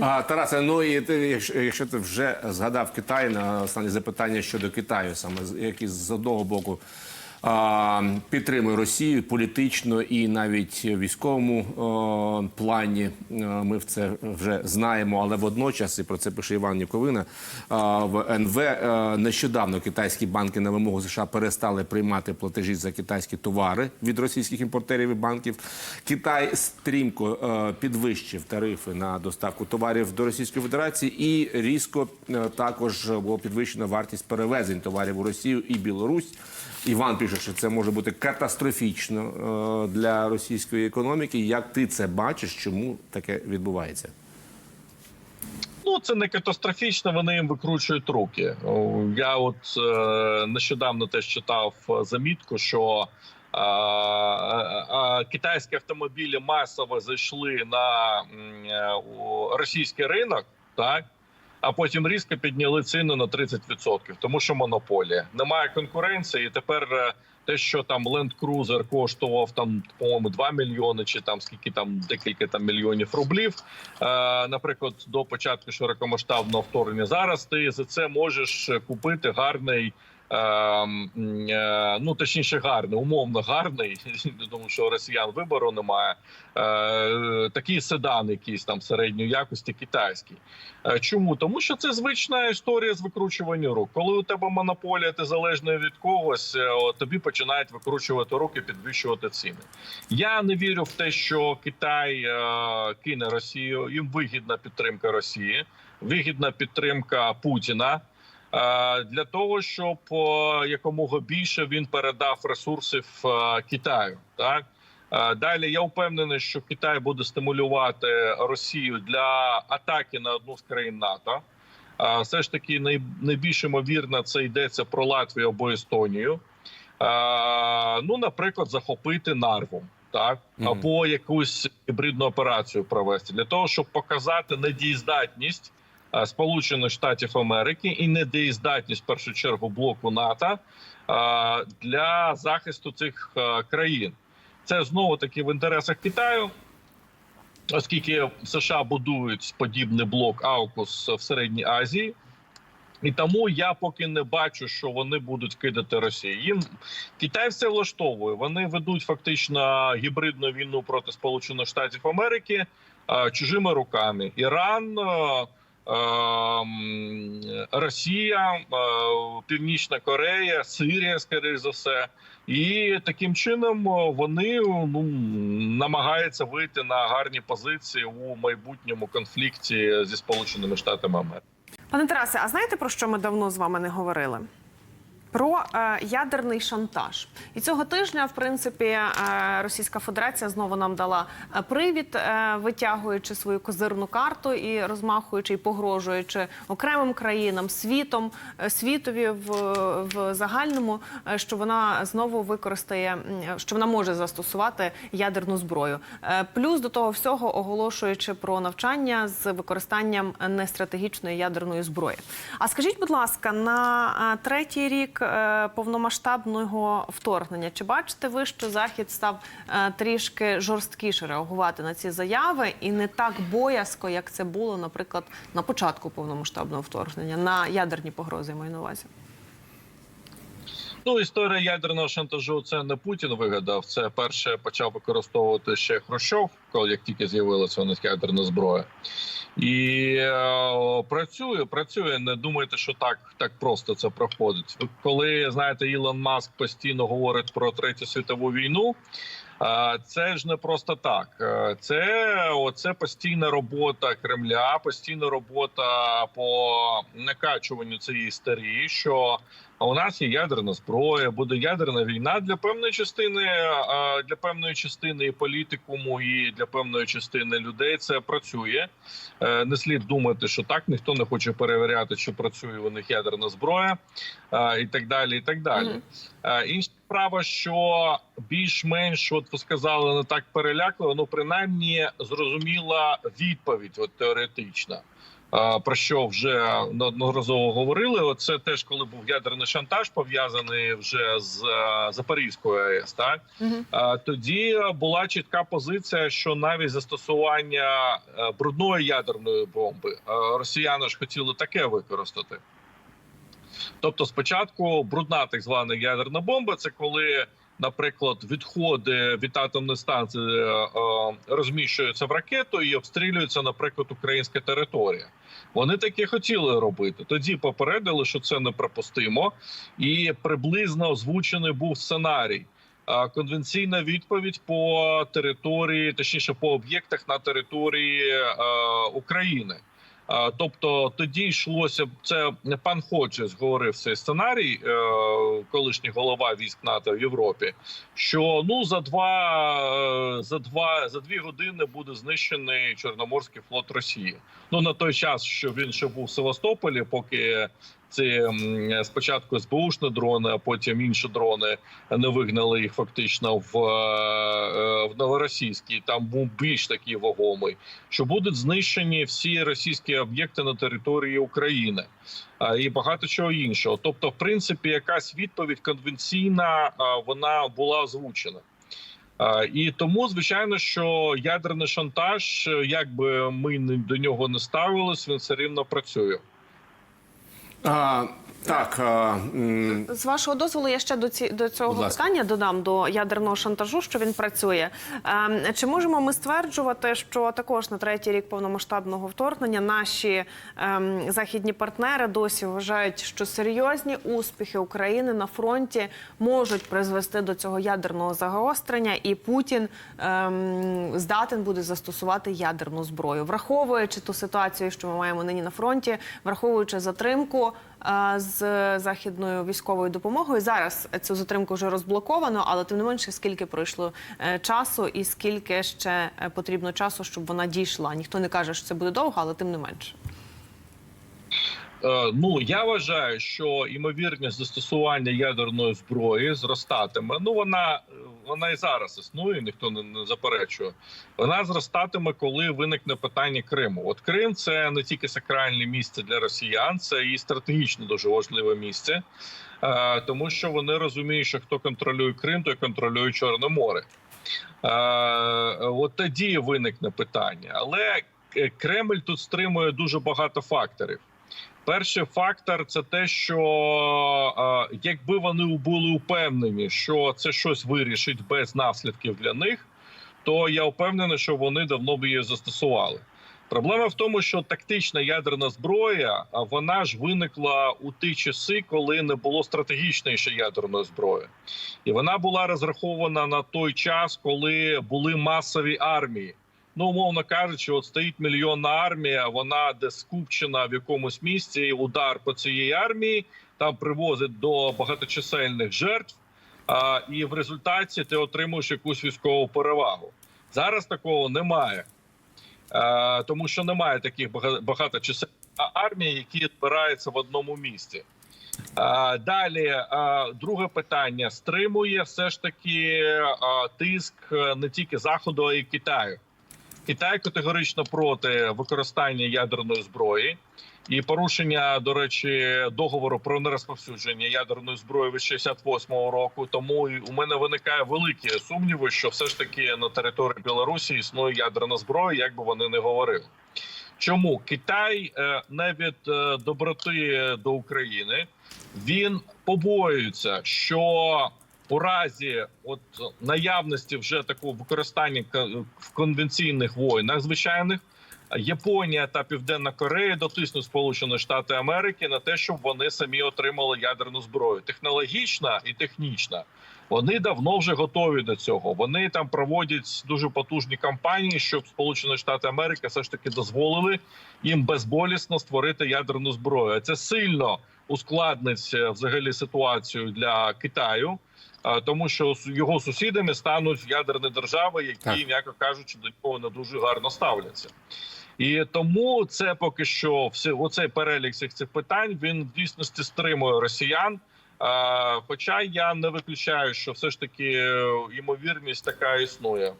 А, Тарасе, ну і ти, якщо, якщо ти вже згадав Китай, на останнє запитання щодо Китаю, саме який з одного боку підтримує Росію політично і навіть військовому плані. Е, Ми в це вже знаємо, але водночас, і про це пише Іван Ніколина, а, в НВ е, нещодавно китайські банки на вимогу США перестали приймати платежі за китайські товари від російських імпортерів і банків. Китай стрімко е, підвищив тарифи на доставку товарів до Російської Федерації і різко е, також було підвищена вартість перевезень товарів у Росію і Білорусь. Іван пише, що це може бути катастрофічно е, для російської економіки. Як ти це бачиш? Чому таке відбувається? Ну, це не катастрофічно, вони їм викручують руки. Я от е, нещодавно теж читав е, замітку, що китайські автомобілі масово зайшли на російський ринок, так. А потім різко підняли ціну на 30%, тому що монополія. Немає конкуренції, і тепер е, те, що там Land Cruiser коштував там, по-моєму, 2 мільйони, чи там скільки там декілька там мільйонів рублів. Е, наприклад, до початку широкомасштабного вторгнення. Зараз ти за це можеш купити гарний. Е, е, Ну точніше, гарний, умовно гарний, тому що росіян вибору немає. Е, Такий седан, якийсь там середньої якості, китайський. Е, Чому? Тому що це звична історія з викручуванням рук. Коли у тебе монополія, ти залежний від когось, тобі починають викручувати руки, підвищувати ціни. Я не вірю в те, що Китай кине Росію. Їм вигідна підтримка Росії, вигідна підтримка Путіна. Для того щоб якомога більше він передав ресурсів Китаю, так Далі я впевнений, що Китай буде стимулювати Росію для атаки на одну з країн НАТО. Все ж таки, най- найбільш ймовірно, це йдеться про Латвію або Естонію. Ну, наприклад, захопити Нарву, так або якусь гібридну операцію провести для того, щоб показати недієздатність Сполучених Штатів Америки і недієздатність в першу чергу блоку НАТО е, для захисту цих е, країн. Це знову таки в інтересах Китаю, оскільки США будують подібний блок Аукус в Середній Азії. І тому я поки не бачу, що вони будуть кидати Росію. Їм Китай все влаштовує. Вони ведуть фактично гібридну війну проти Сполучених Штатів Америки е, чужими руками. Іран, е, Росія, е, Північна Корея, Сирія, скоріш за все. І таким чином е, вони ну намагаються вийти на гарні позиції у майбутньому конфлікті зі Сполученими Штатами Америки. Пане Тарасе, а знаєте про що ми давно з вами не говорили? Про е, ядерний шантаж. І цього тижня, в принципі, е, Російська Федерація знову нам дала е, привід, е, витягуючи свою козирну карту і розмахуючи і погрожуючи окремим країнам, світом, е, світові в, в загальному, е, що вона знову використає, що вона може застосувати ядерну зброю. Е, Плюс до того всього оголошуючи про навчання з використанням нестратегічної ядерної зброї. А скажіть, будь ласка, на е, третій рік повномасштабного вторгнення, чи бачите ви, що захід став е, трішки жорсткіше реагувати на ці заяви і не так боязко, як це було, наприклад, на початку повномасштабного вторгнення, на ядерні погрози маю на увазі? Ну, історія ядерного шантажу це не Путін вигадав. Це перше почав використовувати ще Хрущов, коли як тільки з'явилася у них ядерна зброя. І е, працює, працює. Не думайте, що так, так просто це проходить. Коли знаєте, Ілон Маск постійно говорить про третю світову війну. Це ж не просто так. Е, Це оце постійна робота Кремля, постійна робота по накачуванню цієї історії, що у нас є ядерна зброя, буде ядерна війна для певної частини, для певної частини і політикуму, і для певної частини людей це працює. Е, Не слід думати, що так ніхто не хоче перевіряти, чи працює у них ядерна зброя, і так далі. І так далі. Мгм. Справа, що більш-менш, от ви сказали, не так перелякливо, ну принаймні зрозуміла відповідь, от теоретична. Про що вже неодноразово говорили. Оце теж коли був ядерний шантаж, пов'язаний вже з е, Запорізькою АЕС. Так. А, тоді була чітка позиція, що навіть застосування е, брудної ядерної бомби е, росіяни ж хотіли таке використати. Тобто, спочатку брудна так звана ядерна бомба це коли, наприклад, відходи від атомної станції е, е, розміщуються в ракету і обстрілюється, наприклад, українська територія. Вони таке хотіли робити. Тоді попередили, що це неприпустимо, і приблизно озвучений був сценарій. Конвенційна відповідь по території, точніше по об'єктах на території е, України. Тобто тоді йшлося це пан Ходжес говорив цей сценарій, е, колишній голова військ НАТО в Європі. Що ну за два е, за два за дві години буде знищений Чорноморський флот Росії. Ну на той час, що він ще був в Севастополі, поки м, спочатку СБУшні дрони, а потім інші дрони не вигнали їх фактично в, е, в Новоросійській. Там був більш такий вагомий, що будуть знищені всі російські об'єкти на території України і багато чого іншого. Тобто, в принципі, якась відповідь конвенційна вона була озвучена. І тому, звичайно, що ядерний шантаж, е, як би ми до нього не ставились, він все рівно працює. А, так, а, м, З вашого дозволу, я ще до ці до цього питання додам до ядерного шантажу, що він працює. Ем, чи можемо ми стверджувати, що також на третій рік повномасштабного вторгнення наші ем, західні партнери досі вважають, що серйозні успіхи України на фронті можуть призвести до цього ядерного загострення, і Путін ем, здатен буде застосувати ядерну зброю, враховуючи ту ситуацію, що ми маємо нині на фронті, враховуючи затримку е, з західною військовою допомогою. Зараз цю затримку вже розблоковано, але тим не менше, скільки пройшло е, часу, і скільки ще е, потрібно часу, щоб вона дійшла. Ніхто не каже, що це буде довго, але тим не менше. Е, Ну я вважаю, що імовірність застосування ядерної зброї зростатиме. Ну вона вона і зараз існує, ніхто не, не заперечує. Вона зростатиме, коли виникне питання Криму. От Крим це не тільки сакральне місце для росіян, це і стратегічно дуже важливе місце, е, тому що вони розуміють, що хто контролює Крим, той контролює Чорне море. Е, От тоді виникне питання, але Кремль тут стримує дуже багато факторів. Перший фактор це те, що е, якби вони були упевнені, що це щось вирішить без наслідків для них, то я впевнений, що вони давно б її застосували. Проблема в тому, що тактична ядерна зброя вона ж виникла у ті часи, коли не було стратегічної ще ядерної зброї, і вона була розрахована на той час, коли були масові армії. Ну, умовно кажучи, от стоїть мільйонна армія, вона десь скупчена в якомусь місці. і Удар по цієї армії там привозить до багаточисельних жертв, а, і в результаті ти отримуєш якусь військову перевагу. Зараз такого немає, а, тому що немає таких багаточисельних армій, які збираються в одному місці. Далі друге питання стримує все ж таки тиск е, не тільки заходу, а й Китаю. Китай категорично проти використання ядерної зброї і порушення, до речі, договору про нерозповсюдження ядерної зброї від 68-го року. Тому у мене виникає великі сумніви, що все ж таки на території Білорусі існує ядерна зброя, як би вони не говорили. Чому Китай е, не від е, доброти до України він побоюється, що у разі от наявності вже такого використання в конвенційних воїнах звичайних. Японія та Південна Корея дотиснуть Сполучені Штати Америки на те, щоб вони самі отримали ядерну зброю. Технологічна і технічна. Вони давно вже готові до цього. Вони там проводять дуже потужні кампанії, щоб Сполучені Штати Америки все ж таки дозволили їм безболісно створити ядерну зброю. Це сильно ускладнить е, взагалі ситуацію для Китаю. Тому що його сусідами стануть ядерні держави, які, Так. м'яко кажучи, до нього не дуже гарно ставляться. І тому це поки що все оцей перелік всіх цих питань він в дійсності стримує росіян Хоча я не виключаю, що все ж таки е, ймовірність така існує.